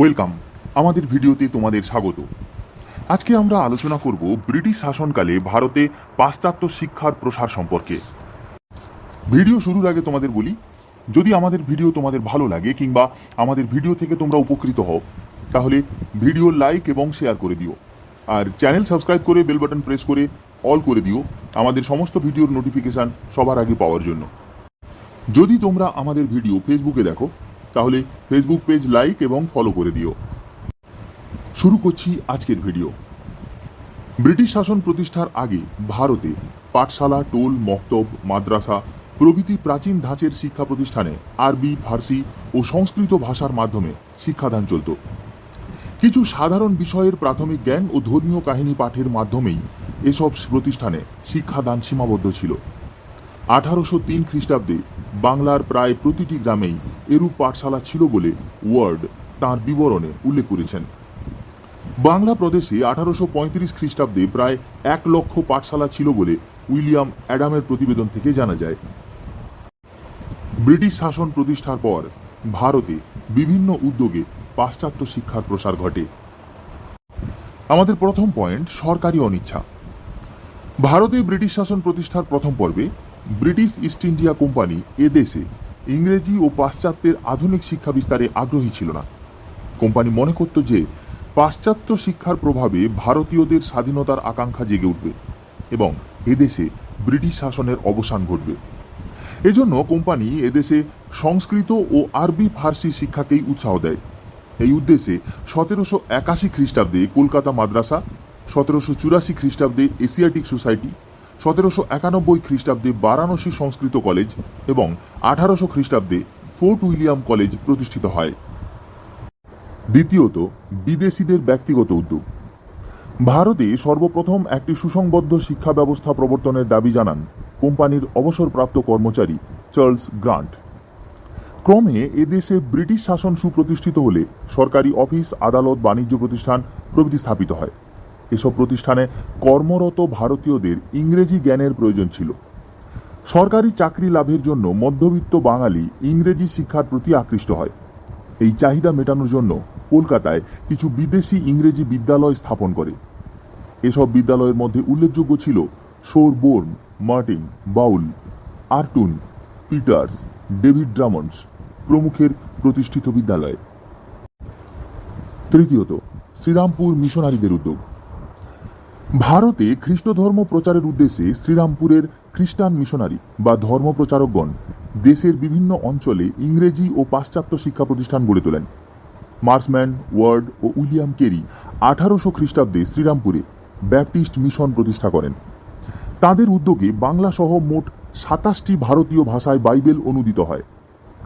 Welcome. আমাদের ভিডিওতে তোমাদের স্বাগত। আজকে আমরা আলোচনা করব ব্রিটিশ শাসনকালে ভারতে পাশ্চাত্য শিক্ষার প্রসার সম্পর্কে। ভিডিও শুরুর আগে তোমাদের বলি, যদি আমাদের ভিডিও তোমাদের ভালো লাগে কিংবা আমাদের ভিডিও থেকে তোমরা উপকৃত হও, তাহলে ভিডিও লাইক এবং শেয়ার করে দিও। আর চ্যানেল সাবস্ক্রাইব করে বেল বাটন প্রেস করে অল করে দিও, আমাদের সমস্ত ভিডিওর নোটিফিকেশান সবার আগে পাওয়ার জন্য। যদি তোমরা আমাদের ভিডিও ফেসবুকে দেখো তাহলে ফেসবুক পেজ লাইক এবং ফলো করে দিও। শুরু করছি আজকের ভিডিও ব্রিটিশ শাসন প্রতিষ্ঠার আগে ভারতে পাঠশালা, টোল, মক্তব, মাদ্রাসা প্রভৃতি প্রাচীন ধাঁচের শিক্ষা প্রতিষ্ঠানে আরবি, ফার্সি ও সংস্কৃত ভাষার মাধ্যমে শিক্ষাদান চলত। কিছু সাধারণ বিষয়ের প্রাথমিক জ্ঞান ও ধর্মীয় কাহিনী পাঠের মাধ্যমেই এসব প্রতিষ্ঠানে শিক্ষাদান সীমাবদ্ধ ছিল। আঠারোশো তিন খ্রিস্টাব্দে বাংলার প্রায় প্রতিটি গ্রামেই এরূপ পাঠশালা ছিল বলে ওয়ার্ড তাঁর বিবরণে উল্লেখ করেছেন। বাংলা প্রদেশে আঠারোশো পঁয়ত্রিশ খ্রিস্টাব্দে প্রায় এক লক্ষ পাঠশালা ছিল বলে উইলিয়াম অ্যাডামের প্রতিবেদন থেকে জানা যায়। ব্রিটিশ শাসন প্রতিষ্ঠার পর ভারতে বিভিন্ন উদ্যোগে পাশ্চাত্য শিক্ষার প্রসার ঘটে। আমাদের প্রথম পয়েন্ট সরকারি অনিচ্ছা। ভারতে ব্রিটিশ শাসন প্রতিষ্ঠার প্রথম পর্বে ব্রিটিশ ইস্ট ইন্ডিয়া কোম্পানি এদেশে ইংরেজি ও পাশ্চাত্যের আধুনিক শিক্ষা বিস্তারে আগ্রহী ছিল না। কোম্পানি মনে করত যে, পাশ্চাত্য শিক্ষার প্রভাবে ভারতীয়দের স্বাধীনতার আকাঙ্ক্ষা জেগে উঠবে এবং এদেশে ব্রিটিশ শাসনের অবসান ঘটবে। এজন্য কোম্পানি এদেশে সংস্কৃত ও আরবি ফার্সি শিক্ষাকেই উৎসাহ দেয়। এই উদ্দেশ্যে সতেরোশো একাশি খ্রিস্টাব্দে কলকাতা মাদ্রাসা, সতেরোশো চুরাশি খ্রিস্টাব্দে এশিয়াটিক সোসাইটি সতেরোশো একানব্বই খ্রিস্টাব্দে বারাণসী সংস্কৃত কলেজ এবং আঠারোশো খ্রিস্টাব্দে ফোর্ট উইলিয়াম কলেজ প্রতিষ্ঠিত হয়। দ্বিতীয়ত, বিদেশিদের ব্যক্তিগত উদ্যোগ। ভারতে সর্বপ্রথম একটি সুসংবদ্ধ শিক্ষা ব্যবস্থা প্রবর্তনের দাবি জানান কোম্পানির অবসরপ্রাপ্ত কর্মচারী চার্লস গ্রান্ট। ক্রমে এদেশে ব্রিটিশ শাসন সুপ্রতিষ্ঠিত হলে সরকারি অফিস, আদালত, বাণিজ্য প্রতিষ্ঠান প্রভৃতি স্থাপিত হয়। এসব প্রতিষ্ঠানে কর্মরত ভারতীয়দের ইংরেজি জ্ঞানের প্রয়োজন ছিল। সরকারি চাকরি লাভের জন্য মধ্যবিত্ত বাঙালি ইংরেজি শিক্ষার প্রতি আকৃষ্ট হয়। এই চাহিদা মেটানোর জন্য কলকাতায় কিছু বিদেশি ইংরেজি বিদ্যালয় স্থাপন করে। এসব বিদ্যালয়ের মধ্যে উল্লেখযোগ্য ছিল Sherbourne Martin, Bowley, Arratoon, Peters, David Drummond's প্রমুখের প্রতিষ্ঠিত বিদ্যালয়। তৃতীয়ত, শ্রীরামপুর মিশনারিদের উদ্যোগ। ভারতে খ্রিস্ট ধর্ম প্রচারের উদ্দেশ্যে শ্রীরামপুরের খ্রিস্টান মিশনারি বা ধর্মপ্রচারকগণ দেশের বিভিন্ন অঞ্চলে ইংরেজি ও পাশ্চাত্য শিক্ষা প্রতিষ্ঠান গড়ে তোলেন। মার্সম্যান, ওয়ার্ড ও উইলিয়াম কেরি আঠারোশো খ্রিস্টাব্দে শ্রীরামপুরে ব্যাপটিস্ট মিশন প্রতিষ্ঠা করেন। তাদের উদ্যোগে বাংলা সহ মোট সাতাশটি ভারতীয় ভাষায় বাইবেল অনুদিত হয়।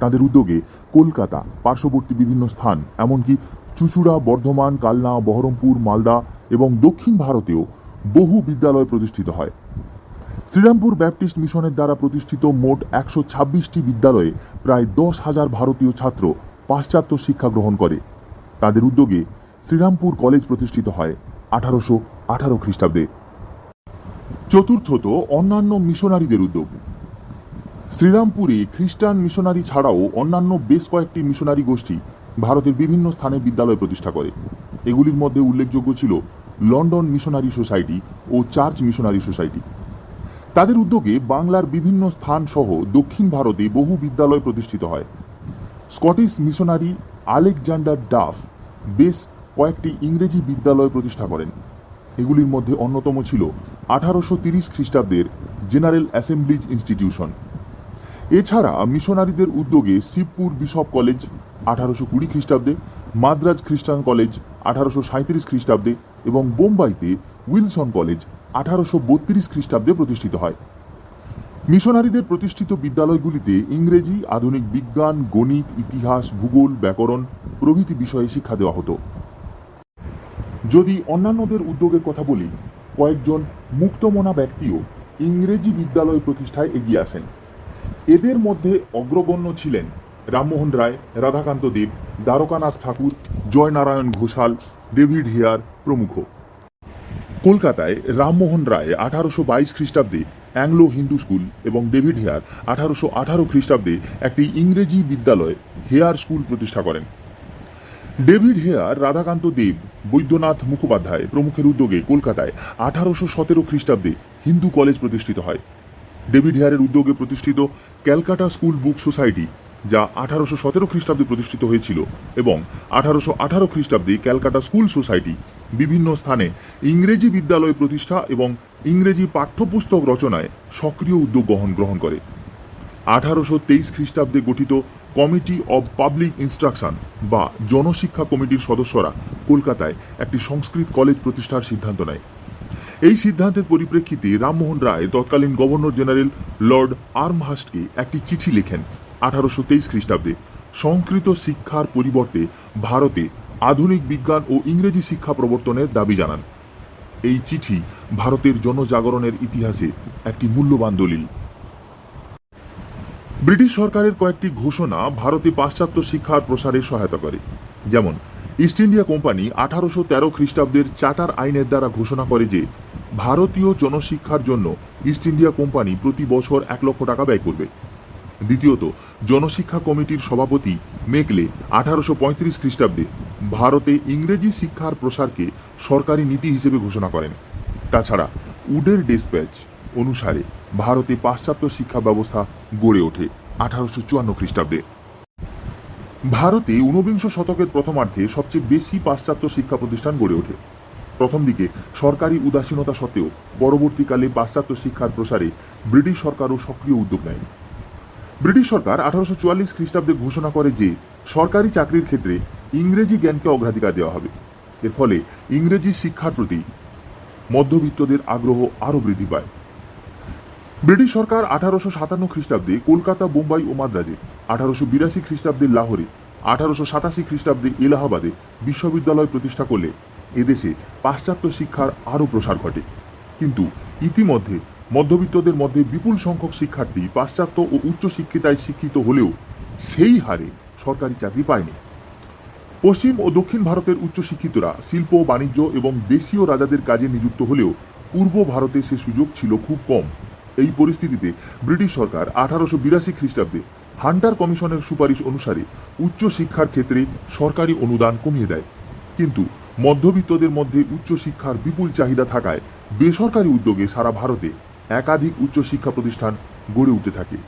তাদের উদ্যোগে কলকাতা পার্শ্ববর্তী বিভিন্ন স্থান, এমনকি চুচুড়া, বর্ধমান, কালনা, বহরমপুর, মালদা এবং দক্ষিণ ভারতেও বহু বিদ্যালয় প্রতিষ্ঠিত হয়। শ্রীরামপুর ব্যাপটিস্ট মিশনের দ্বারা প্রতিষ্ঠিত মোট একশো ছাব্বিশটি বিদ্যালয়ে প্রায় দশ হাজার ভারতীয় ছাত্র পাশ্চাত্য শিক্ষা গ্রহণ করে। তাদের উদ্যোগে শ্রীরামপুর কলেজ প্রতিষ্ঠিত হয় আঠারোশো আঠারো খ্রিস্টাব্দে। চতুর্থত অন্যান্য মিশনারিদের উদ্যোগ। শ্রীরামপুরে খ্রিস্টান মিশনারি ছাড়াও অন্যান্য বেশ কয়েকটি মিশনারি গোষ্ঠী ভারতের বিভিন্ন স্থানে বিদ্যালয় প্রতিষ্ঠা করে। এগুলির মধ্যে উল্লেখযোগ্য ছিল লন্ডন মিশনারি সোসাইটি ও চার্চ মিশনারি সোসাইটি। তাদের উদ্যোগে বাংলার বিভিন্ন স্থান সহ দক্ষিণ ভারতে বহু বিদ্যালয় প্রতিষ্ঠিত হয়। স্কটিশ মিশনারি আলেকজান্ডার ডাফ বেশ কয়েকটি ইংরেজি বিদ্যালয় প্রতিষ্ঠা করেন। এগুলির মধ্যে অন্যতম ছিল আঠারোশো তিরিশ খ্রিস্টাব্দের জেনারেল অ্যাসেম্বলিজ ইনস্টিটিউশন। এছাড়া মিশনারিদের উদ্যোগে শিবপুর বিশপ কলেজ আঠারোশো কুড়ি খ্রিস্টাব্দে, মাদ্রাজ খ্রিস্টান কলেজ আঠারোশো সাঁত্রিশ খ্রিস্টাব্দে এবং বোম্বাইতে উইলসন কলেজ আঠারোশো বত্রিশ খ্রিস্টাব্দে প্রতিষ্ঠিত হয়। মিশনারিদের প্রতিষ্ঠিত বিদ্যালয়গুলিতে ইংরেজি, আধুনিক বিজ্ঞান, গণিত, ইতিহাস, ভূগোল, ব্যাকরণ প্রভৃতি বিষয়ে শিক্ষা দেওয়া হতো। যদি অন্যান্যদের উদ্যোগের কথা বলি, কয়েকজন মুক্তমনা ব্যক্তিও ইংরেজি বিদ্যালয় প্রতিষ্ঠায় এগিয়ে আসেন। এদের মধ্যে অগ্রগণ্য ছিলেন রামমোহন রায়, রাধাকান্ত দেব, দ্বারকানাথ ঠাকুর, জয়নারায়ণ ঘোষাল, ডেভিড হেয়ার প্রমুখ। কলকাতায় রামমোহন রায় আঠারোশো বাইশ খ্রিস্টাব্দে অ্যাংলো হিন্দু স্কুল এবং ডেভিড হেয়ার আঠারোশো আঠারো খ্রিস্টাব্দে একটি ইংরেজি বিদ্যালয় হেয়ার স্কুল প্রতিষ্ঠা করেন। ডেভিড হেয়ার, রাধাকান্ত দেব, বৈদ্যনাথ মুখোপাধ্যায় প্রমুখের উদ্যোগে কলকাতায় আঠারোশো সতেরো খ্রিস্টাব্দে হিন্দু কলেজ প্রতিষ্ঠিত হয়। ডেভিড হেয়ারের উদ্যোগে প্রতিষ্ঠিত ক্যালকাটা স্কুল বুক সোসাইটি যা আঠারোশো সতেরো খ্রিস্টাব্দে প্রতিষ্ঠিত হয়েছিল এবং আঠারোশো আঠারো খ্রিস্টাব্দে ক্যালকাটা স্কুল সোসাইটি বিভিন্ন স্থানে ইংরেজি বিদ্যালয় প্রতিষ্ঠা এবং ইংরেজি পাঠ্যপুস্তক রচনায় সক্রিয় উদ্যোগ গ্রহণ গ্রহণ করে। আঠারোশো তেইশ খ্রিস্টাব্দে গঠিত কমিটি অব পাবলিক ইনস্ট্রাকশন বা জনশিক্ষা কমিটির সদস্যরা কলকাতায় একটি সংস্কৃত কলেজ প্রতিষ্ঠার সিদ্ধান্ত নেয়। এই সিদ্ধান্তের পরিপ্রেক্ষিতে রামমোহন রায় তৎকালীন গভর্নর জেনারেল লর্ড আর্মহাস্টকে একটি চিঠি লেখেন। আঠারোশো তেইশ খ্রিস্টাব্দে সংস্কৃত শিক্ষার পরিবর্তে ভারতে আধুনিক বিজ্ঞান ও ইংরেজি শিক্ষা প্রবর্তনের দাবি জানান। এই চিঠি ভারতের জনজাগরণের ইতিহাসে একটি মূল্যবান দলিল। ব্রিটিশ সরকারের কয়েকটি ঘোষণা ভারতে পাশ্চাত্য শিক্ষার প্রসারে সহায়তা করে। যেমন, ইস্ট ইন্ডিয়া কোম্পানি আঠারোশো তেরো খ্রিস্টাব্দের চার্টার আইনের দ্বারা ঘোষণা করে যে, ভারতীয় জনশিক্ষার জন্য ইস্ট ইন্ডিয়া কোম্পানি প্রতি বছর এক লক্ষ টাকা ব্যয় করবে। দ্বিতীয়ত, জনশিক্ষা কমিটির সভাপতি মেকলে আঠারোশো পঁয়ত্রিশ খ্রিস্টাব্দে ভারতে ইংরেজি শিক্ষার প্রসারকে সরকারি নীতি হিসেবে ঘোষণা করেন। তাছাড়া, উডের ডেসপ্যাচ অনুসারে ভারতে পাশ্চাত্য শিক্ষা ব্যবস্থা গড়ে ওঠে আঠারোশো চুয়ান্ন খ্রিস্টাব্দে। ভারতে ঊনবিংশ শতকের প্রথমার্ধে সবচেয়ে বেশি পাশ্চাত্য শিক্ষা প্রতিষ্ঠান গড়ে ওঠে। প্রথম দিকে সরকারি উদাসীনতা সত্ত্বেও পরবর্তীকালে পাশ্চাত্য শিক্ষার প্রসারে ব্রিটিশ সরকারও সক্রিয় উদ্যোগ নেয়। ব্রিটিশ সরকার আঠারোশো চুয়াল্লিশ খ্রিস্টাব্দে ঘোষণা করে যে সরকারি চাকরির ক্ষেত্রে ইংরেজি জ্ঞানকে অগ্রাধিকার দেওয়া হবে। এর ফলে ইংরেজি শিক্ষার প্রতি মধ্যবিত্তদের আগ্রহ আরও বৃদ্ধি পায়। ব্রিটিশ সরকার আঠারোশো সাতান্ন খ্রিস্টাব্দে কলকাতা বোম্বাই ও মাদ্রাজে, আঠারোশো বিরাশি খ্রিস্টাব্দে লাহোরে, আঠারোশো সাতাশি খ্রিস্টাব্দে এলাহাবাদে বিশ্ববিদ্যালয় প্রতিষ্ঠা করলে এদেশে পাশ্চাত্য শিক্ষার আরও প্রসার ঘটে। কিন্তু ইতিমধ্যে মধ্যবিত্তদের মধ্যে বিপুল সংখ্যক শিক্ষার্থী পাশ্চাত্য ও উচ্চশিক্ষিতায় শিক্ষিত হলেও সেই হারে সরকারি চাকরি পায়নি। পশ্চিম ও দক্ষিণ ভারতের উচ্চশিক্ষিতরা শিল্প, বাণিজ্য এবং দেশীয় রাজাদের কাজে নিযুক্ত হলেও পূর্ব ভারতে সে সুযোগ ছিল খুব কম। এই পরিস্থিতিতে ব্রিটিশ সরকার আঠারোশো বিরাশি খ্রিস্টাব্দে হান্টার কমিশনের সুপারিশ অনুসারে উচ্চশিক্ষার ক্ষেত্রে সরকারি অনুদান কমিয়ে দেয়। কিন্তু মধ্যবিত্তদের মধ্যে উচ্চশিক্ষার বিপুল চাহিদা থাকায় বেসরকারি উদ্যোগে সারা ভারতে একাধিক উচ্চশিক্ষা প্রতিষ্ঠান গড়ে উঠতে থাকে।